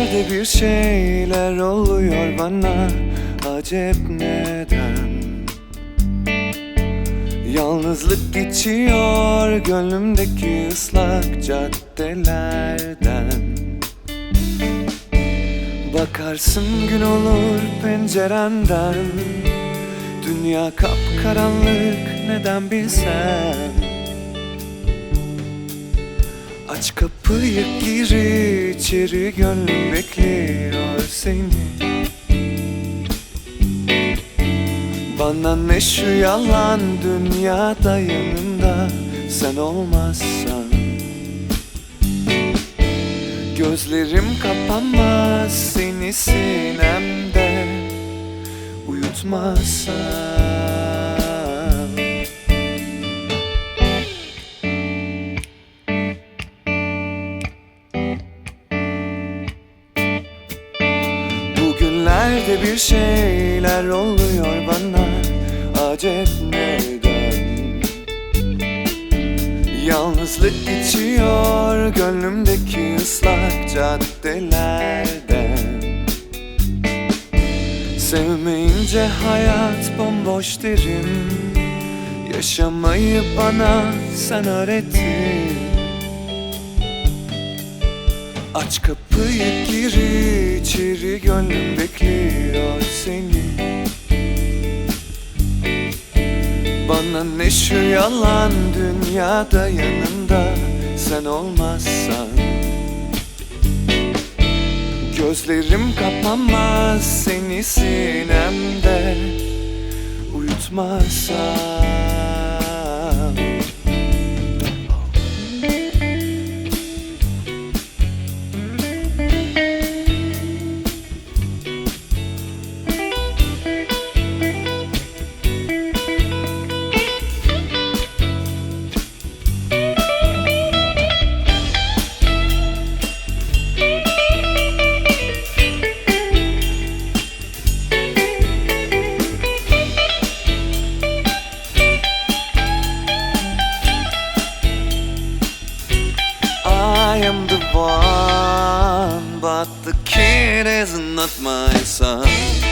Bugünlerde bir şeyler oluyor bana. Acep neden Yalnızlık geçiyor gönlümdeki ıslak caddelerden. Bakarsın gün olur pencerenden. Dünya kapkaranlık neden bilsem Aç kapıyı gir içeri gönlüm bekliyor seni. Bana ne şu yalan dünyada yanımda sen olmazsan. Gözlerim kapanmaz seni sinemde uyutmazsan Bugünlerde bir şeyler oluyor bana. Acep neden Yalnızlık geçiyor gönlümdeki ıslak caddelerden Sevmeyince hayat bomboş derim Yaşamayı bana sen öğrettin Aç kapıyı gir içeri gönlüm bekliyor seni. Bana ne şu yalan dünyada yanımda sen olmazsan. Gözlerim kapanmaz seni sinemde uyutmazsan but the kid is not my son.